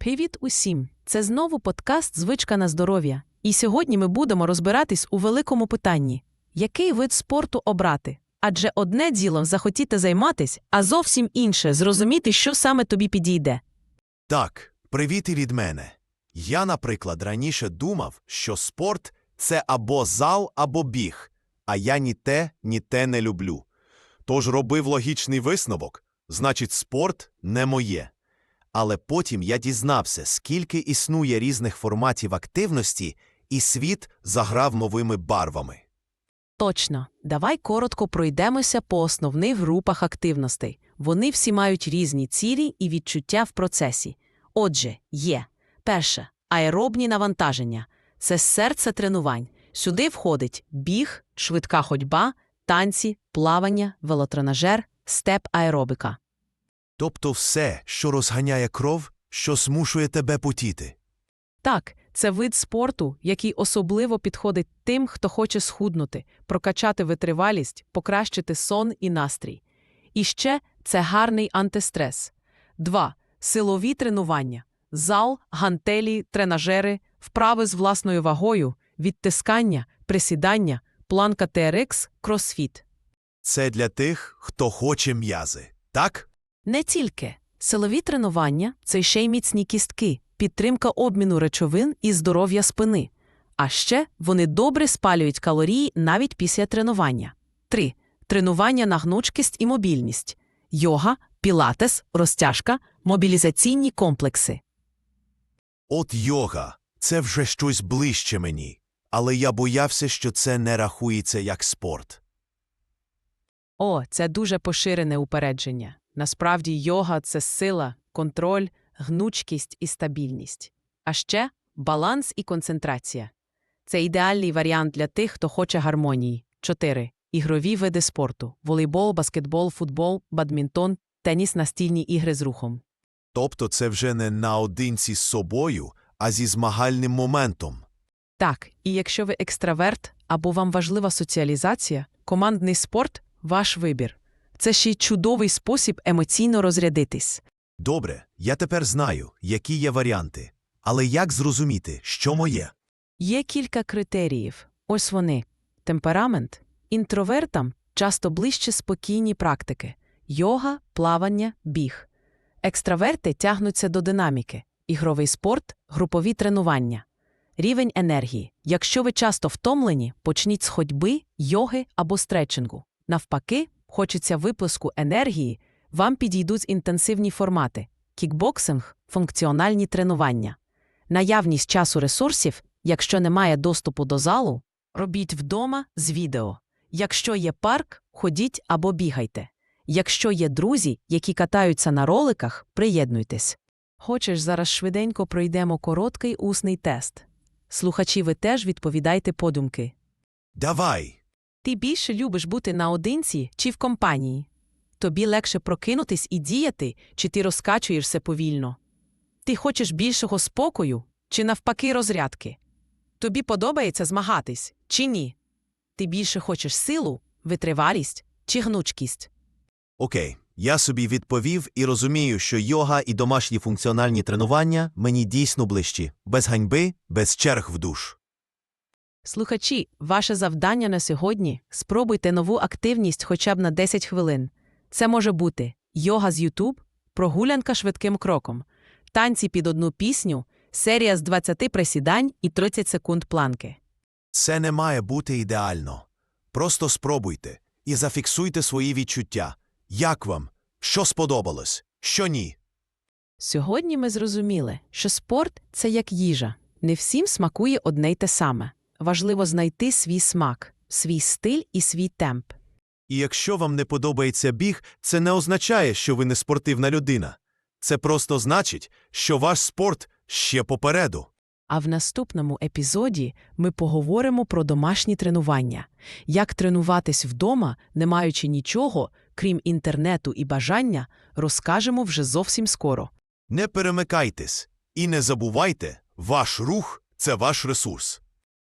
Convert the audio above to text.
Привіт усім! Це знову подкаст Звичка на здоров'я. І сьогодні ми будемо розбиратись у великому питанні: який вид спорту обрати? Адже одне діло захотіти займатись, а зовсім інше зрозуміти, що саме тобі підійде. Так, привіт і від мене. Я, наприклад, раніше думав, що спорт це або зал, або біг, а я ні те, ні те не люблю. Тож робив логічний висновок значить, спорт не моє. Але потім я дізнався, скільки існує різних форматів активності, і світ заграв новими барвами. Точно, давай коротко пройдемося по основних групах активностей. Вони всі мають різні цілі і відчуття в процесі. Отже, є перше аеробні навантаження це серце тренувань. Сюди входить біг, швидка ходьба, танці, плавання, велотренажер, степ аеробіка. Тобто все, що розганяє кров, що змушує тебе потіти. Так, це вид спорту, який особливо підходить тим, хто хоче схуднути, прокачати витривалість, покращити сон і настрій. І ще це гарний антистрес. 2. Силові тренування. Зал, гантелі, тренажери, вправи з власною вагою, відтискання, присідання, планка TRX, кросфіт. Це для тих, хто хоче м'язи. Так? Не тільки силові тренування це ще й міцні кістки, підтримка обміну речовин і здоров'я спини. А ще вони добре спалюють калорії навіть після тренування. 3. Тренування на гнучкість і мобільність. Йога, пілатес, розтяжка, мобілізаційні комплекси. От йога це вже щось ближче мені, але я боявся, що це не рахується як спорт. О, це дуже поширене упередження. Насправді, йога це сила, контроль, гнучкість і стабільність. А ще баланс і концентрація. Це ідеальний варіант для тих, хто хоче гармонії. 4. Ігрові види спорту: волейбол, баскетбол, футбол, бадмінтон, теніс, настільні ігри з рухом. Тобто це вже не наодинці з собою, а зі змагальним моментом. Так, і якщо ви екстраверт або вам важлива соціалізація, командний спорт ваш вибір. Це ще й чудовий спосіб емоційно розрядитись. Добре, я тепер знаю, які є варіанти. Але як зрозуміти, що моє? Є кілька критеріїв. Ось вони: темперамент. Інтровертам часто ближче спокійні практики: йога, плавання, біг. Екстраверти тягнуться до динаміки, ігровий спорт, групові тренування. Рівень енергії. Якщо ви часто втомлені, почніть з ходьби, йоги або стретчингу. Навпаки, хочеться виплеску енергії, вам підійдуть інтенсивні формати: кікбоксинг, функціональні тренування. Наявність часу ресурсів, якщо немає доступу до залу, робіть вдома з відео. Якщо є парк, ходіть або бігайте. Якщо є друзі, які катаються на роликах, приєднуйтесь. Хочеш, зараз швиденько пройдемо короткий усний тест. Слухачі, ви теж відповідайте подумки. Давай. Ти більше любиш бути наодинці чи в компанії? Тобі легше прокинутись і діяти, чи ти розкачуєшся повільно? Ти хочеш більшого спокою чи навпаки розрядки? Тобі подобається змагатись чи ні? Ти більше хочеш силу, витривалість чи гнучкість? Окей, я собі відповів і розумію, що йога і домашні функціональні тренування мені дійсно ближчі, без ганьби, без черг в душ. Слухачі, ваше завдання на сьогодні спробуйте нову активність хоча б на 10 хвилин. Це може бути йога з YouTube, прогулянка швидким кроком, танці під одну пісню, серія з 20 присідань і 30 секунд планки. Це не має бути ідеально. Просто спробуйте і зафіксуйте свої відчуття. Як вам? Що сподобалось? Що ні? Сьогодні ми зрозуміли, що спорт це як їжа. Не всім смакує одне й те саме. Важливо знайти свій смак, свій стиль і свій темп. І якщо вам не подобається біг, це не означає, що ви не спортивна людина. Це просто значить, що ваш спорт ще попереду. А в наступному епізоді ми поговоримо про домашні тренування, як тренуватись вдома, не маючи нічого, крім інтернету і бажання, розкажемо вже зовсім скоро. Не перемикайтесь і не забувайте, ваш рух це ваш ресурс.